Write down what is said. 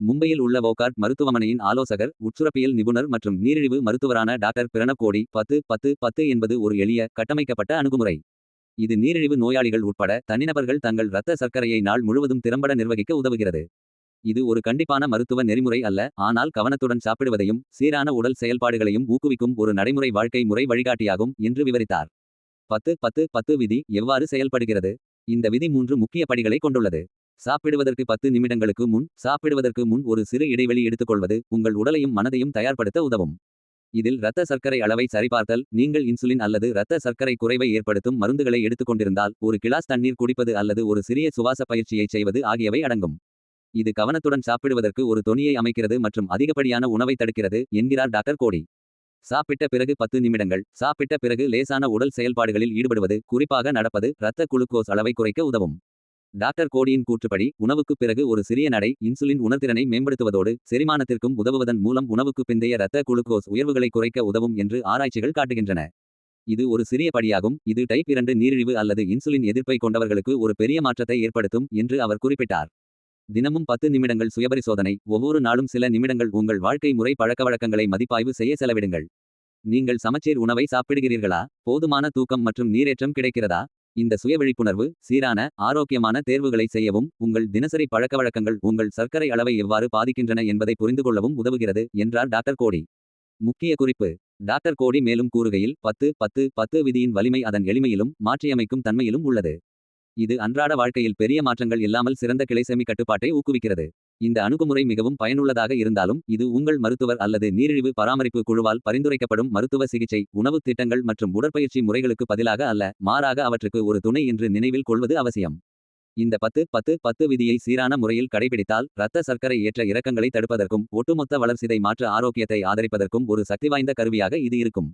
மும்பையில் உள்ள வோகார்ட் மருத்துவமனையின் ஆலோசகர் உட்சுரப்பியல் நிபுணர் மற்றும் நீரிழிவு மருத்துவரான டாக்டர் பிரணப் கோடி பத்து பத்து பத்து என்பது ஒரு எளிய கட்டமைக்கப்பட்ட அணுகுமுறை. இது நீரிழிவு நோயாளிகள் உட்பட தனிநபர்கள் தங்கள் இரத்த சர்க்கரையை நாள் முழுவதும் திறம்பட நிர்வகிக்க உதவுகிறது. இது ஒரு கண்டிப்பான மருத்துவ நெறிமுறை அல்ல ஆனால் கவனத்துடன் சாப்பிடுவதையும் சீரான உடல் செயல்பாடுகளையும் ஊக்குவிக்கும் ஒரு நடைமுறை வாழ்க்கை முறை வழிகாட்டியாகும் என்று விவரித்தார். பத்து பத்து பத்து விதி எவ்வாறு செயல்படுகிறது? இந்த விதி மூன்று முக்கிய படிகளை கொண்டுள்ளது. சாப்பிடுவதற்கு பத்து நிமிடங்களுக்கு முன் சாப்பிடுவதற்கு முன் ஒரு சிறு இடைவெளி எடுத்துக்கொள்வது உங்கள் உடலையும் மனதையும் தயார்படுத்த உதவும். இதில் இரத்த சர்க்கரை அளவை சரிபார்த்தல் நீங்கள் இன்சுலின் அல்லது இரத்த சர்க்கரை குறைவை ஏற்படுத்தும் மருந்துகளை எடுத்துக்கொண்டிருந்தால் ஒரு கிளாஸ் தண்ணீர் குடிப்பது அல்லது ஒரு சிறிய சுவாச பயிற்சியை செய்வது ஆகியவை அடங்கும். இது கவனத்துடன் சாப்பிடுவதற்கு ஒரு தொனியை அமைக்கிறது மற்றும் அதிகப்படியான உணவை தடுக்கிறது என்கிறார் டாக்டர் கோடி. சாப்பிட்ட பிறகு பத்து நிமிடங்கள் சாப்பிட்ட பிறகு லேசான உடல் செயல்பாடுகளில் ஈடுபடுவது குறிப்பாக நடப்பது இரத்த குளுக்கோஸ் அளவை குறைக்க உதவும். டாக்டர் கோடியின் கூற்றுப்படி உணவுக்குப் பிறகு ஒரு சிறிய நடை இன்சுலின் உணர்திறனை மேம்படுத்துவதோடு செரிமானத்திற்கும் உதவுவதன் மூலம் உணவுக்கு பிந்தைய இரத்த குளுக்கோஸ் உயர்வுகளை குறைக்க உதவும் என்று ஆராய்ச்சிகள் காட்டுகின்றன. இது ஒரு சிறிய படியாகும் இது டைப் இரண்டு நீரிழிவு அல்லது இன்சுலின் எதிர்ப்பை கொண்டவர்களுக்கு ஒரு பெரிய மாற்றத்தை ஏற்படுத்தும் என்று அவர் குறிப்பிட்டார். தினமும் பத்து நிமிடங்கள் சுயபரிசோதனை ஒவ்வொரு நாளும் சில நிமிடங்கள் உங்கள் வாழ்க்கை முறை பழக்கவழக்கங்களை மதிப்பாய்வு செய்ய செலவிடுங்கள். நீங்கள் சமச்சீர் உணவை சாப்பிடுகிறீர்களா? போதுமான தூக்கம் மற்றும் நீரேற்றம் கிடைக்கிறதா? இந்த சுய விழிப்புணர்வு சீரான ஆரோக்கியமான தேர்வுகளை செய்யவும் உங்கள் தினசரி பழக்கவழக்கங்கள் உங்கள் சர்க்கரை அளவை எவ்வாறு பாதிக்கின்றன என்பதை புரிந்து கொள்ளவும் உதவுகிறது என்றார் டாக்டர் கோடி. முக்கிய குறிப்பு டாக்டர் கோடி மேலும் கூறுகையில் பத்து பத்து பத்து விதியின் வலிமை அதன் எளிமையிலும் மாற்றியமைக்கும் தன்மையிலும் உள்ளது. இது அன்றாட வாழ்க்கையில் பெரிய மாற்றங்கள் இல்லாமல் சிறந்த கிளைசெமி கட்டுப்பாட்டை ஊக்குவிக்கிறது. இந்த அணுகுமுறை மிகவும் பயனுள்ளதாக இருந்தாலும் இது உங்கள் மருத்துவர் அல்லது நீரிழிவு பராமரிப்பு குழுவால் பரிந்துரைக்கப்படும் மருத்துவ சிகிச்சை உணவுத் திட்டங்கள் மற்றும் உடற்பயிற்சி முறைகளுக்கு பதிலாக அல்ல மாறாக அவற்றுக்கு ஒரு துணை என்று நினைவில் கொள்வது அவசியம். இந்த பத்து பத்து பத்து விதியை சீரான முறையில் கடைபிடித்தால் இரத்த சர்க்கரை ஏற்ற இறக்கங்களை தடுப்பதற்கும் ஒட்டுமொத்த வளர்சிதை மாற்ற ஆரோக்கியத்தை ஆதரிப்பதற்கும் ஒரு சக்திவாய்ந்த கருவியாக இது இருக்கும்.